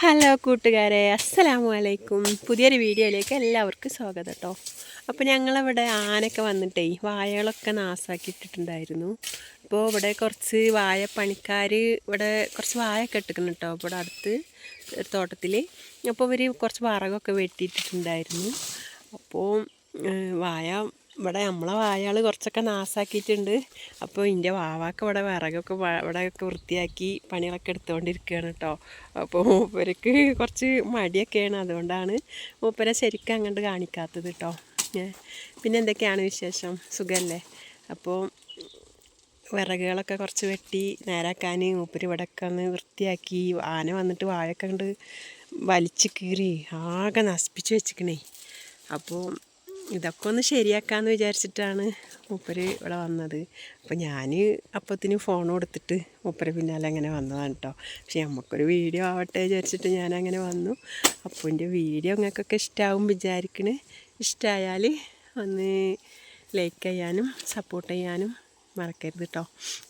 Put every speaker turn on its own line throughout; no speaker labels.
Hello കൂട്ടുകാരെ അസ്സലാമു അലൈക്കും പുതിയൊരു വീഡിയോയിലേക്ക് എല്ലാവർക്കും സ്വാഗതം കേട്ടോ അപ്പോൾ ഞങ്ങളിവിടെ ആനൊക്കെ വന്നിട്ടേ വായകളൊക്കെ നാസാക്കി ഇട്ടിട്ടുണ്ടായിരുന്നു അപ്പോൾ ഇവിടെ കുറച്ച് വായ പണിക്കാർ ഇവിടെ കുറച്ച് വായൊക്കെ ഇട്ടിക്കണം കേട്ടോ ഇവിടെ അടുത്ത് ഒരു തോട്ടത്തിൽ അപ്പോൾ ഇവർ കുറച്ച് വറകൊക്കെ വെട്ടിയിട്ടിട്ടുണ്ടായിരുന്നു. അപ്പോൾ വായ ഇവിടെ നമ്മളെ വായാൾ കുറച്ചൊക്കെ നാസാക്കിയിട്ടുണ്ട്. അപ്പോൾ എന്റെ വാവാക്ക് ഇവിടെ വിറകൊക്കെ ഇവിടെയൊക്കെ വൃത്തിയാക്കി പണികളൊക്കെ എടുത്തുകൊണ്ടിരിക്കുകയാണ് കേട്ടോ. അപ്പോൾ മൂപ്പരക്ക് കുറച്ച് മടിയൊക്കെയാണ്. അതുകൊണ്ടാണ് മൂപ്പരെ ശരിക്കും അങ്ങോട്ട് കാണിക്കാത്തത് കേട്ടോ. പിന്നെ എന്തൊക്കെയാണ് വിശേഷം? സുഖമല്ലേ അപ്പോൾ വിറകുകളൊക്കെ കുറച്ച് വെട്ടി നേരാക്കാൻ മൂപ്പര് ഇവിടെയൊക്കെ ഒന്ന് വൃത്തിയാക്കി ആന വന്നിട്ട് വായൊക്കെ കണ്ട് വലിച്ച് കീറി ആകെ നശിപ്പിച്ച് വെച്ചിക്കണേ. അപ്പോൾ ഇതൊക്കെ ഒന്ന് ശരിയാക്കാമെന്ന് വിചാരിച്ചിട്ടാണ് മൂപ്പര് ഇവിടെ വന്നത്. അപ്പോൾ ഞാൻ അപ്പത്തിന് ഫോൺ കൊടുത്തിട്ട് മൂപ്പര് പിന്നാലെ അങ്ങനെ വന്നതാണ് കേട്ടോ പക്ഷേ നമുക്കൊരു വീഡിയോ ആവട്ടെ വിചാരിച്ചിട്ട് ഞാൻ അങ്ങനെ വന്നു അപ്പോൾ വീഡിയോ നിങ്ങൾക്കൊക്കെ ഇഷ്ടമാവും വിചാരിക്കണ്. ഇഷ്ടമായാൽ ഒന്ന് ലൈക്ക് ചെയ്യാനും സപ്പോർട്ട് ചെയ്യാനും മറക്കരുത് കേട്ടോ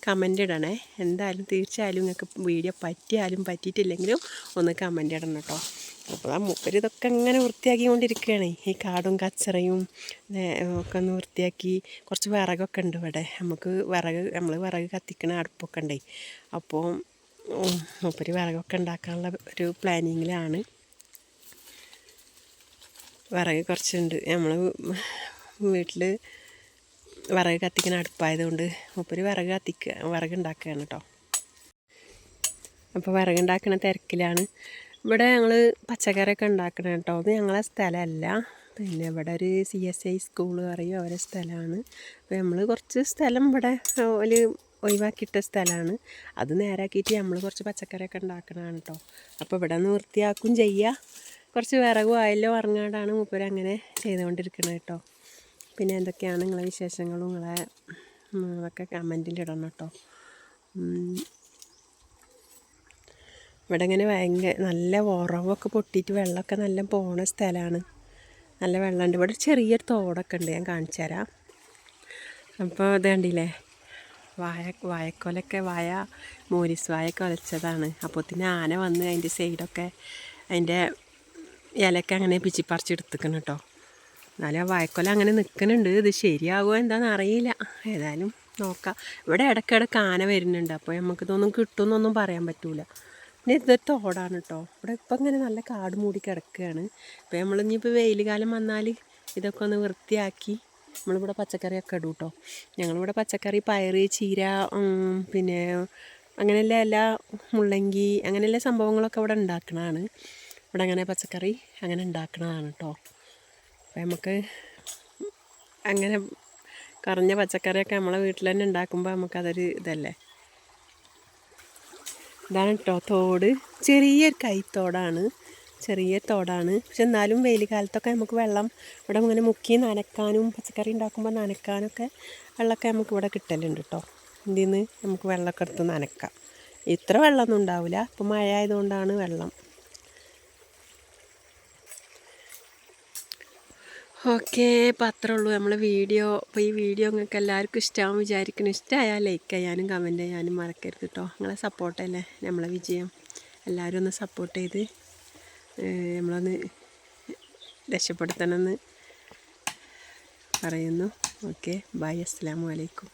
കമന്റ് ഇടണേ. എന്തായാലും തീർച്ചയായാലും നിങ്ങൾക്ക് വീഡിയോ പറ്റിയാലും പറ്റിയിട്ടില്ലെങ്കിലും ഒന്ന് കമന്റ് ഇടണം കേട്ടോ അപ്പോൾ ആ മൂപ്പര് ഇതൊക്കെ ഇങ്ങനെ വൃത്തിയാക്കിക്കൊണ്ടിരിക്കുകയാണ് ഈ കാടും കച്ചറയും ഒക്കെ ഒന്ന് വൃത്തിയാക്കി കുറച്ച് വിറകൊക്കെ ഉണ്ട് ഇവിടെ. നമുക്ക് വിറക് നമ്മൾ വിറക് കത്തിക്കണ അടുപ്പൊക്കെ ഉണ്ടേ. അപ്പോൾ മൂപ്പര് വിറകൊക്കെ ഉണ്ടാക്കാനുള്ള ഒരു പ്ലാനിങ്ങിലാണ്. വിറക് കുറച്ചുണ്ട്. നമ്മൾ വീട്ടിൽ വിറക് കത്തിക്കുന്ന അടുപ്പായതുകൊണ്ട് മൂപ്പര് വിറക് കത്തിക്കുക വിറക് ഉണ്ടാക്കുകയാണ് കേട്ടോ അപ്പോൾ വിറകുണ്ടാക്കുന്ന തിരക്കിലാണ്. ഇവിടെ ഞങ്ങൾ പച്ചക്കറിയൊക്കെ ഉണ്ടാക്കണം കേട്ടോ അത് ഞങ്ങളെ സ്ഥലമല്ല. പിന്നെ ഇവിടെ ഒരു സി എസ് ഐ സ്കൂൾ പറയും. അവരെ സ്ഥലമാണ്. അപ്പോൾ നമ്മൾ കുറച്ച് സ്ഥലം ഇവിടെ ഒരു ഒഴിവാക്കിയിട്ട സ്ഥലമാണ്. അത് നേരാക്കിയിട്ട് നമ്മൾ കുറച്ച് പച്ചക്കറിയൊക്കെ ഉണ്ടാക്കണതാണ് കേട്ടോ അപ്പോൾ ഇവിടെ നിന്ന് വൃത്തിയാക്കും ചെയ്യുക കുറച്ച് വിറകും ആയല്ലോ ഇറങ്ങാണ്ടാണ് മൂപ്പര് അങ്ങനെ ചെയ്തുകൊണ്ടിരിക്കുന്നത് കേട്ടോ പിന്നെ എന്തൊക്കെയാണ് നിങ്ങളെ വിശേഷങ്ങളും? നിങ്ങളെ അതൊക്കെ കമന്റിൽ ഇടണം കേട്ടോ. ഇവിടെ ഇങ്ങനെ ഭയങ്കര നല്ല ഉറവൊക്കെ പൊട്ടിയിട്ട് വെള്ളമൊക്കെ നല്ല പോണ സ്ഥലമാണ്. നല്ല വെള്ളമുണ്ട്. ഇവിടെ ചെറിയൊരു തോടൊക്കെ ഉണ്ട്. ഞാൻ കാണിച്ചു തരാം. അപ്പോൾ ഇത് കണ്ടില്ലേ? വായ വായക്കൊലൊക്കെ വായ മോരിസ് വായൊക്കെ ഒലച്ചതാണ് അപ്പോത്തിന് ആന വന്ന് അതിന്റെ സൈഡൊക്കെ അതിന്റെ ഇലയൊക്കെ അങ്ങനെ പിച്ചിപ്പറിച്ചെടുത്തിക്കണം കേട്ടോ. എന്നാലും ആ വായക്കൊല അങ്ങനെ നിൽക്കുന്നുണ്ട്. ഇത് ശരിയാകുമോ എന്താണെന്ന് അറിയില്ല. ഏതായാലും നോക്കാം. ഇവിടെ ഇടയ്ക്കിടയ്ക്ക് ആന വരുന്നുണ്ട്. അപ്പോൾ നമുക്കിതൊന്നും കിട്ടുമെന്നൊന്നും പറയാൻ പറ്റൂല. പിന്നെ ഇത് തോടാണ് കേട്ടോ ഇവിടെ ഇപ്പം ഇങ്ങനെ നല്ല കാട് മൂടി കിടക്കുകയാണ്. ഇപ്പം നമ്മൾ ഇനിയിപ്പോൾ വെയിൽ കാലം വന്നാൽ ഇതൊക്കെ ഒന്ന് വൃത്തിയാക്കി നമ്മളിവിടെ പച്ചക്കറിയൊക്കെ ഇടും കേട്ടോ ഞങ്ങളിവിടെ പച്ചക്കറി പയറ് ചീര പിന്നെ അങ്ങനെയുള്ള എല്ലാ മുള്ളങ്കി അങ്ങനെയുള്ള സംഭവങ്ങളൊക്കെ ഇവിടെ ഉണ്ടാക്കണതാണ്. ഇവിടെ അങ്ങനെ പച്ചക്കറി അങ്ങനെ ഉണ്ടാക്കണതാണ് കേട്ടോ അപ്പം നമുക്ക് അങ്ങനെ കറഞ്ഞ പച്ചക്കറിയൊക്കെ നമ്മളെ വീട്ടിൽ തന്നെ ഉണ്ടാക്കുമ്പോൾ നമുക്കതൊരു ഇതല്ലേ? ഇതാണ് കേട്ടോ തോട്. ചെറിയൊരു കൈത്തോടാണ്. ചെറിയ തോടാണ്. പക്ഷെ എന്നാലും വെയിൽ കാലത്തൊക്കെ നമുക്ക് വെള്ളം ഇവിടെ ഇങ്ങനെ മുക്കി നനക്കാനും പച്ചക്കറി ഉണ്ടാക്കുമ്പോൾ നനക്കാനൊക്കെ വെള്ളമൊക്കെ നമുക്ക് ഇവിടെ കിട്ടലുണ്ട് കേട്ടോ ഇതിൽ നിന്ന് നമുക്ക് വെള്ളമൊക്കെ എടുത്ത് നനക്കാം. ഇത്ര വെള്ളമൊന്നും ഉണ്ടാവില്ല. ഇപ്പം മഴ ആയതുകൊണ്ടാണ് വെള്ളം ഓക്കെ അപ്പം അത്രേ ഉള്ളൂ. നമ്മളെ വീഡിയോ അപ്പോൾ ഈ വീഡിയോ നിങ്ങൾക്ക് എല്ലാവർക്കും ഇഷ്ടമാകും വിചാരിക്കണം. ഇഷ്ടമായാൽ ലൈക്ക് ചെയ്യാനും കമന്റ് ചെയ്യാനും മറക്കരുത് കേട്ടോ നിങ്ങളെ സപ്പോർട്ടല്ലേ നമ്മളെ വിജയം. എല്ലാവരും ഒന്ന് സപ്പോർട്ട് ചെയ്ത് നമ്മളൊന്ന് രക്ഷപ്പെടുത്തണമെന്ന് പറയുന്നു. ഓക്കെ ബൈ അസ്സാം വലൈക്കും